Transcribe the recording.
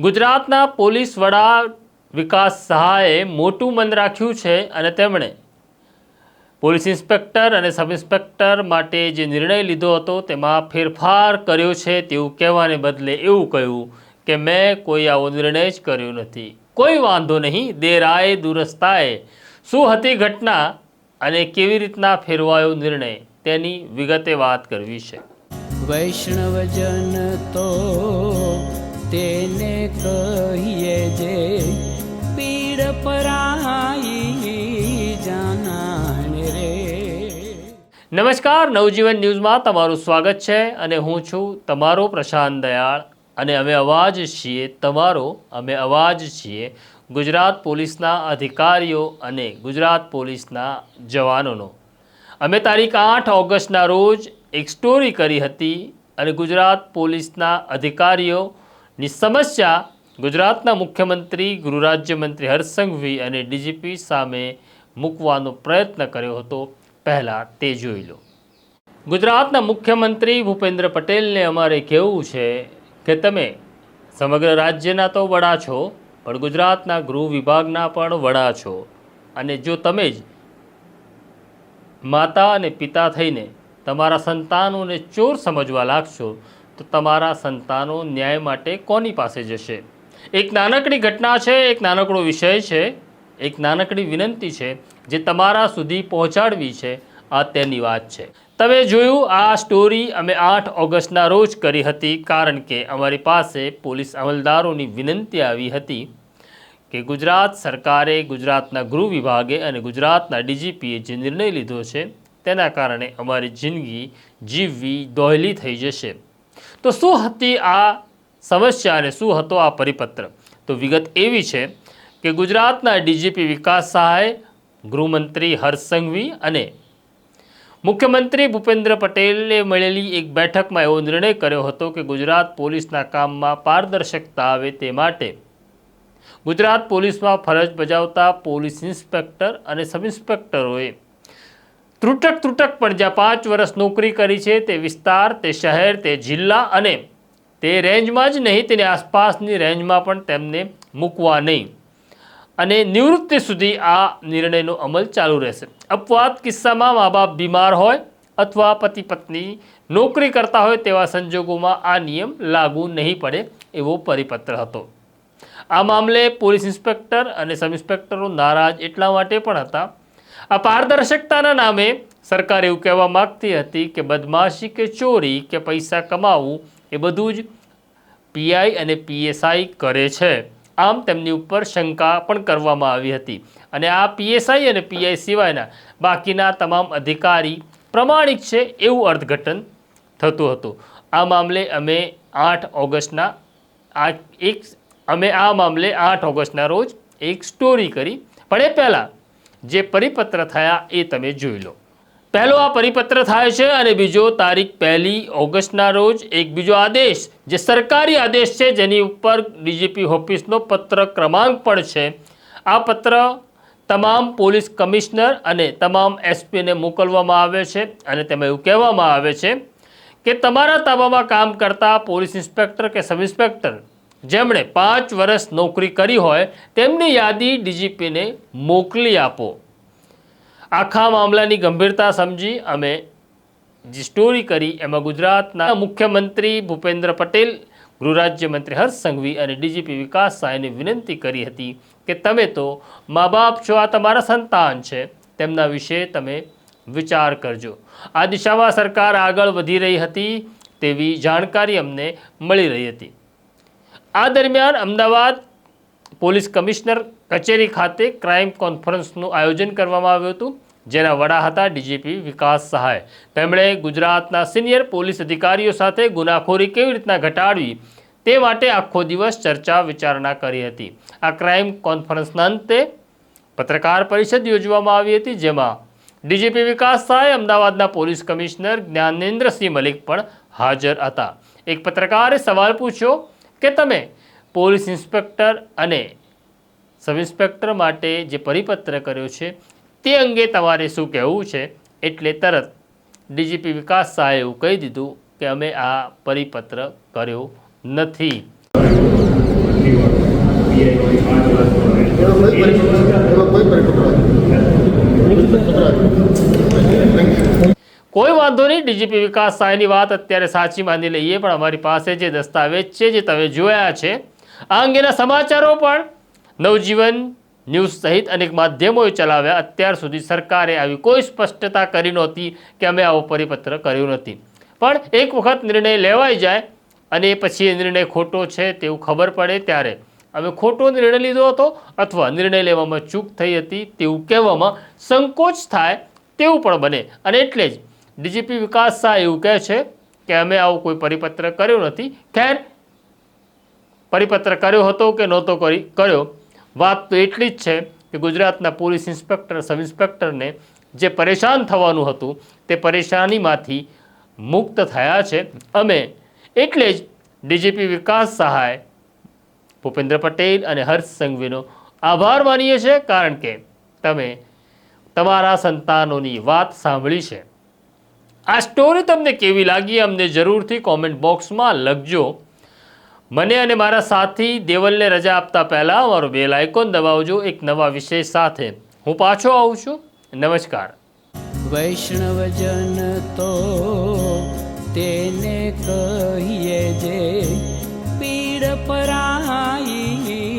ગુજરાતના પોલીસ વડા વિકાસ સહાયે મોટું મન રાખ્યું છે અને તેમણે પોલીસ ઇન્સ્પેક્ટર અને સબ ઇન્સ્પેક્ટર માટે જે નિર્ણય લીધો હતો તેમાં ફેરફાર કર્યો છે તેવું કહેવાને બદલે એવું કહ્યું કે મેં કોઈ આવો નિર્ણય જ કર્યો નથી. કોઈ વાંધો નહીં દેરાએ દુરસ્તાએ શું હતી ઘટના અને કેવી રીતના ફેરવાયો નિર્ણય? તેની વિગતે વાત કરવી છે. વૈષ્ણવજન તો તેને કહીએ જે પીડ પરાઈ જાનાને રે. નમસ્કાર, નવજીવન ન્યૂઝમાં તમારું સ્વાગત છે અને હું છું તમારો પ્રશાંત દયાળ. અને અમે અવાજ છીએ તમારો, અમે અવાજ છીએ ગુજરાત પોલીસના અધિકારીઓ અને ગુજરાત પોલીસના જવાનોનો. અમે તારીખ આઠ ઓગસ્ટના રોજ એક સ્ટોરી કરી હતી અને ગુજરાત પોલીસના અધિકારીઓની સમસ્યા ગુજરાતના મુખ્યમંત્રી ગૃહ રાજ્યમંત્રી હર્ષ સંઘવી અને ડીજીપી સામે મૂકવાનો પ્રયત્ન કર્યો હતો. પહેલાં તે જોઈ લો. ગુજરાતના મુખ્યમંત્રી ભૂપેન્દ્ર પટેલને અમારે કહેવું છે કે તમે સમગ્ર રાજ્યના તો વડા છો, પણ ગુજરાતના ગૃહ વિભાગના પણ વડા છો. અને જો તમે જ માતા અને પિતા થઈને તમારા સંતાનોને ચોર સમજવા લાગશો તો તમારા સંતાનો ન્યાય માટે કોની પાસે જશે? એક નાનકડી ઘટના છે, એક નાનકડો વિષય છે, એક નાનકડી વિનંતી છે, જે તમારા સુધી પહોંચાડવી છે. આ તેની વાત છે. તમે જોયું, આ સ્ટોરી અમે આઠ ઓગસ્ટના રોજ કરી હતી, કારણ કે અમારી પાસે પોલીસ અમલદારોની વિનંતી આવી હતી કે ગુજરાત સરકારે ગુજરાતના ગૃહ વિભાગે અને ગુજરાતના ડીજીપીએ જે નિર્ણય લીધો છે, તેના કારણે અમારી જિંદગી જીવવી દોહલી થઈ જશે. તો શું હતી આ સમસ્યા અને શું હતો આ પરિપત્ર? તો વિગત એવી છે કે ગુજરાતના ડીજીપી વિકાસ સહાય, ગૃહમંત્રી હર્ષ સંઘવી અને મુખ્યમંત્રી ભૂપેન્દ્ર પટેલે મળેલી એક બેઠકમાં એવો નિર્ણય કર્યો હતો કે ગુજરાત પોલીસના કામમાં પારદર્શકતા આવે તે માટે ગુજરાત પોલીસમાં ફરજ બજાવતા પોલીસ ઇન્સ્પેક્ટર અને સબ ઇન્સ્પેક્ટરોએ ત્રુટક ત્રુટક પણ જ્યાં પાંચ વર્ષ નોકરી કરી છે, તે વિસ્તાર, તે શહેર, તે જિલ્લા અને તે રેન્જમાં જ નહીં, તેની આસપાસની રેન્જમાં પણ તેમને મૂકવા નહીં. અને નિવૃત્તિ સુધી આ નિર્ણયનો અમલ ચાલુ રહેશે. અપવાદ કિસ્સામાં મા બાપ બીમાર હોય અથવા પતિ પત્ની નોકરી કરતા હોય તેવા સંજોગોમાં આ નિયમ લાગુ નહીં પડે એવો પરિપત્ર હતો. આ મામલે પોલીસ ઇન્સ્પેક્ટર અને સબ ઇન્સ્પેક્ટરો નારાજ એટલા માટે પણ હતા આ પારદર્શકતાના નામે સરકાર એવું કહેવા માગતી હતી કે બદમાશી કે ચોરી કે પૈસા કમાવવું એ બધું જ પીઆઈ અને પીએસઆઈ કરે છે. આમ તેમની ઉપર શંકા પણ કરવામાં આવી હતી. અને આ પીએસઆઈ અને પીઆઈ સિવાયના બાકીના તમામ અધિકારી પ્રમાણિક છે એવું અર્થઘટન થતું હતું. આ મામલે અમે આઠ ઓગસ્ટના આ એક અમે આ મામલે આઠ ઓગસ્ટના રોજ એક સ્ટોરી કરી. પણ એ પહેલાં જે પરિપત્ર થયા એ તમે જોઈ લો. પહેલો આ પરિપત્ર થાય છે અને બીજો તારીખ પહેલી ઓગસ્ટના રોજ એક બીજો આદેશ, જે સરકારી આદેશ છે, જેની ઉપર ડીજીપી ઓફિસનો પત્ર ક્રમાંક પણ છે. આ પત્ર તમામ પોલીસ કમિશનર અને તમામ એસપીને મોકલવામાં આવે છે અને તેમાં એવું કહેવામાં આવે છે કે તમારા તાબામાં કામ કરતા પોલીસ ઇન્સ્પેક્ટર કે સબ ઇન્સ્પેક્ટર જેમણે પાંચ વર્ષ નોકરી કરી હોય, તેમની યાદી ડીજીપીને મોકલી આપો. આખા મામલાની ગંભીરતા સમજી અમે જે સ્ટોરી કરી, એમાં ગુજરાતના મુખ્યમંત્રી ભૂપેન્દ્ર પટેલ ગૃહ રાજ્યમંત્રી હર્ષ સંઘવી અને ડીજીપી વિકાસ સહાયને વિનંતી કરી હતી કે તમે તો મા બાપ છો, આ તમારા સંતાન છે, તેમના વિશે તમે વિચાર કરજો. આ દિશામાં સરકાર આગળ વધી રહી હતી તેવી જાણકારી અમને મળી રહી હતી. આ દરમિયાન અમદાવાદ પોલીસ કમિશનર કચેરી ખાતે ક્રાઇમ કોન્ફરન્સનું આયોજન કરવામાં આવ્યું હતું, જેના વડા હતા ડીજીપી વિકાસ સહાય. તેમણે ગુજરાતના સિનિયર પોલીસ અધિકારીઓ સાથે ગુનાખોરી કેવી રીતના ઘટાડવી તે માટે આખો દિવસ ચર્ચા વિચારણા કરી હતી. આ ક્રાઇમ કોન્ફરન્સના અંતે પત્રકાર પરિષદ યોજવામાં આવી હતી, જેમાં ડીજીપી વિકાસ સહાય, અમદાવાદના પોલીસ કમિશનર જ્ઞાનેન્દ્રસિંહ મલિક પણ હાજર હતા. એક પત્રકારે સવાલ પૂછ્યો કે તમે પોલીસ ઇન્સ્પેક્ટર અને સબ ઇન્સ્પેક્ટર માટે જે પરિપત્ર કર્યો છે, તે અંગે તમારે શું કહેવું છે? એટલે તરત ડીજીપી વિકાસ શાહે એવું કહી દીધું કે અમે આ પરિપત્ર કર્યો નથી. કોઈ પરિપત્ર વાંધો નહીં, ડીજીપી વિકાસ સહાયની વાત અત્યારે સાચી માની લઈએ, પણ અમારી પાસે જે દસ્તાવેજ છે, જે તમે જોયા છે, આ અંગેના સમાચારો પણ નવજીવન ન્યૂઝ સહિત અનેક માધ્યમોએ ચલાવ્યા. અત્યાર સુધી સરકારે આવી કોઈ સ્પષ્ટતા કરી નહોતી કે અમે આવો પરિપત્ર કર્યો નથી. પણ એક વખત નિર્ણય લેવાઈ જાય અને પછી એ નિર્ણય ખોટો છે તેવું ખબર પડે ત્યારે. અમે ખોટો નિર્ણય લીધો હતો અથવા નિર્ણય લેવામાં ચૂક થઈ હતી તેવું કહેવામાં સંકોચ થાય તેવું પણ બને. અને એટલે જ ડીજીપી વિકાસ શાહ એવું કહે છે કે અમે આવો કોઈ પરિપત્ર કર્યો નથી. ખેર, પરિપત્ર કર્યો હતો કે નહોતો કરી, કર્યો? વાત તો એટલી જ છે કે ગુજરાતના પોલીસ ઇન્સ્પેક્ટર, સબ ઇન્સ્પેક્ટરને જે પરેશાન થવાનું હતું તે પરેશાનીમાંથી મુક્ત થયા છે. અમે એટલે જ ડીજીપી વિકાસ સહાય ભૂપેન્દ્ર પટેલ અને હર્ષ સંઘવીનો આભાર માનીએ છીએ. કારણ કે તમે તમારા સંતાનોની વાત સાંભળી છે. આ સ્ટોરી તમને કેવી લાગી અમને જરૂરથી કોમેન્ટ બોક્સમાં લખજો. મને અને મારા સાથી દેવલને રજા આપતા પહેલાં અમારો બેલ આઇકોન દબાવજો એક નવા વિષય સાથે. હું પાછો આવું છું. નમસ્કાર. વૈષ્ણવજન તો તેને કહીએ જે પીડ પરાઈ